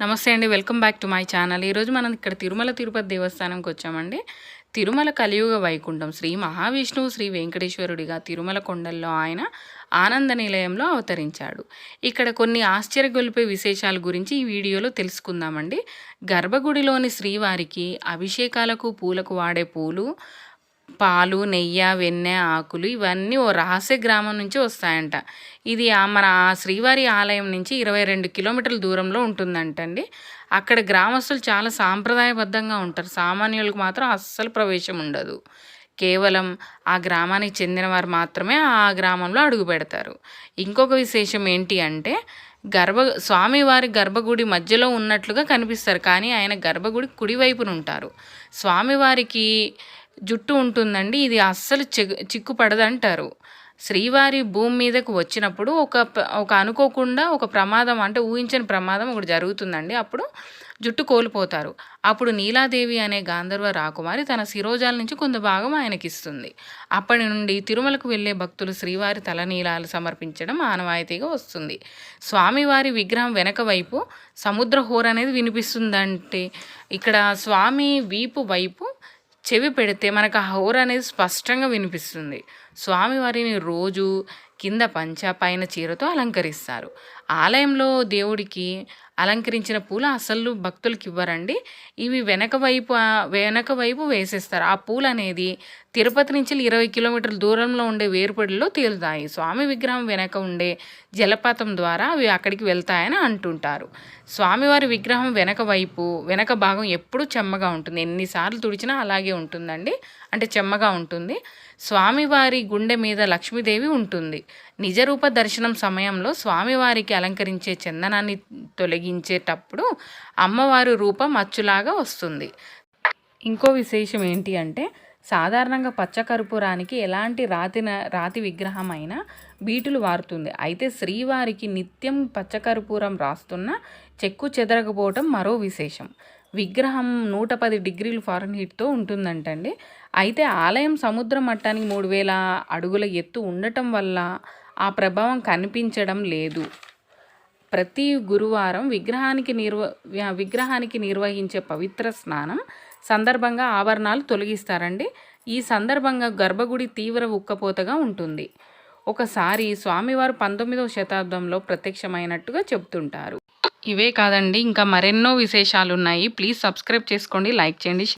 నమస్తే అండి welcome back to my channel. ఈరోజు మనం ఇక్కడ తిరుమల తిరుపతి దేవస్థానంకి వచ్చామండి. తిరుమల కలియుగ వైకుంఠం శ్రీ మహావిష్ణువు శ్రీ వెంకటేశ్వరుడిగా తిరుమల కొండల్లో ఆయన ఆనంద నిలయంలో అవతరించాడు. ఇక్కడ కొన్ని ఆశ్చర్యగొలిపే విశేషాల గురించి ఈ వీడియోలో తెలుసుకుందామండి. గర్భగుడిలోని శ్రీవారికి అభిషేకాలకు పూలకు వాడే పూలు పాలు నెయ్యి వెన్నె ఆకులు ఇవన్నీ ఓ రహస్య గ్రామం నుంచి వస్తాయంట. ఇది ఆ మన ఆ శ్రీవారి ఆలయం నుంచి ఇరవై రెండు కిలోమీటర్ల దూరంలో ఉంటుందంటండి. అక్కడ గ్రామస్తులు చాలా సాంప్రదాయబద్ధంగా ఉంటారు. సామాన్యులకు మాత్రం అస్సలు ప్రవేశం ఉండదు. కేవలం ఆ గ్రామానికి చెందిన వారు మాత్రమే ఆ గ్రామంలో అడుగు పెడతారు. ఇంకొక విశేషం ఏంటి అంటే గర్భ స్వామివారి గర్భగుడి మధ్యలో ఉన్నట్లుగా కనిపిస్తారు. కానీ ఆయన గర్భగుడి కుడివైపున ఉంటారు. స్వామివారికి జుట్టు ఉంటుందండి. ఇది అస్సలు చిక్కు పడదంటారు శ్రీవారి భూమి మీదకు వచ్చినప్పుడు ఒక ఒక అనుకోకుండా ఒక ప్రమాదం అంటే ఊహించని ప్రమాదం ఒకటి జరుగుతుందండి. అప్పుడు జుట్టు కోల్పోతారు. అప్పుడు నీలాదేవి అనే గాంధర్వ రాకుమారి తన శిరోజాల నుంచి కొంత భాగం ఆయనకిస్తుంది. అప్పటి నుండి తిరుమలకు వెళ్ళే భక్తులు శ్రీవారి తలనీలాలు సమర్పించడం ఆనవాయితీగా వస్తుంది. స్వామివారి విగ్రహం వెనక వైపు సముద్ర హోర్ అనేది వినిపిస్తుందంటే ఇక్కడ స్వామి వీపు వైపు చెవి పెడితే మనకు ఆ హోర్ అనేది స్పష్టంగా వినిపిస్తుంది. స్వామివారిని రోజు కింద పంచ పైన చీరతో అలంకరిస్తారు. ఆలయంలో దేవుడికి అలంకరించిన పూలు అసలు భక్తులకి ఇవ్వరండి. ఇవి వెనక వైపు వెనక వైపు వేసేస్తారు. ఆ పూలు అనేది తిరుపతి నుంచి ఇరవై కిలోమీటర్ల దూరంలో ఉండే వేరుపడిలో తేలుతాయి. స్వామి విగ్రహం వెనక ఉండే జలపాతం ద్వారా అవి అక్కడికి వెళ్తాయని అంటుంటారు. స్వామివారి విగ్రహం వెనక వైపు వెనక భాగం ఎప్పుడూ చెమ్మగా ఉంటుంది. ఎన్నిసార్లు తుడిచినా అలాగే ఉంటుందండి. అంటే చెమ్మగా ఉంటుంది. స్వామివారి గుండె మీద లక్ష్మీదేవి ఉంటుంది. నిజరూప దర్శనం సమయంలో స్వామివారికి అలంకరించే చందనాన్ని తొలగించేటప్పుడు అమ్మవారి రూపం అచ్చులాగా వస్తుంది. ఇంకో విశేషం ఏంటి అంటే సాధారణంగా పచ్చకర్పూరానికి ఎలాంటి రాతి రాతి విగ్రహం అయినా బీటులు వారుతుంది. అయితే శ్రీవారికి నిత్యం పచ్చకర్పూరం రాస్తున్న చెక్కు చెదరకపోవటం మరో విశేషం. విగ్రహం నూట పది డిగ్రీలు ఫారెన్హీట్తో ఉంటుందంటండి. అయితే ఆలయం సముద్ర మట్టానికి మూడు వేల అడుగుల ఎత్తు ఉండటం వల్ల ఆ ప్రభావం కనిపించడం లేదు. ప్రతి గురువారం విగ్రహానికి నిర్వ విగ్రహానికి నిర్వహించే పవిత్ర స్నానం సందర్భంగా ఆభరణాలు తొలగిస్తారండి. ఈ సందర్భంగా గర్భగుడి తీవ్ర ఉక్కపోతగా ఉంటుంది. ఒకసారి స్వామివారు పంతొమ్మిదవ శతాబ్దంలో ప్రత్యక్షమైనట్టుగా చెబుతుంటారు. ఇవే కాదండి ఇంకా మరెన్నో విశేషాలు ఉన్నాయి ప్లీజ్ సబ్స్క్రైబ్ చేసుకోండి లైక్ చేయండి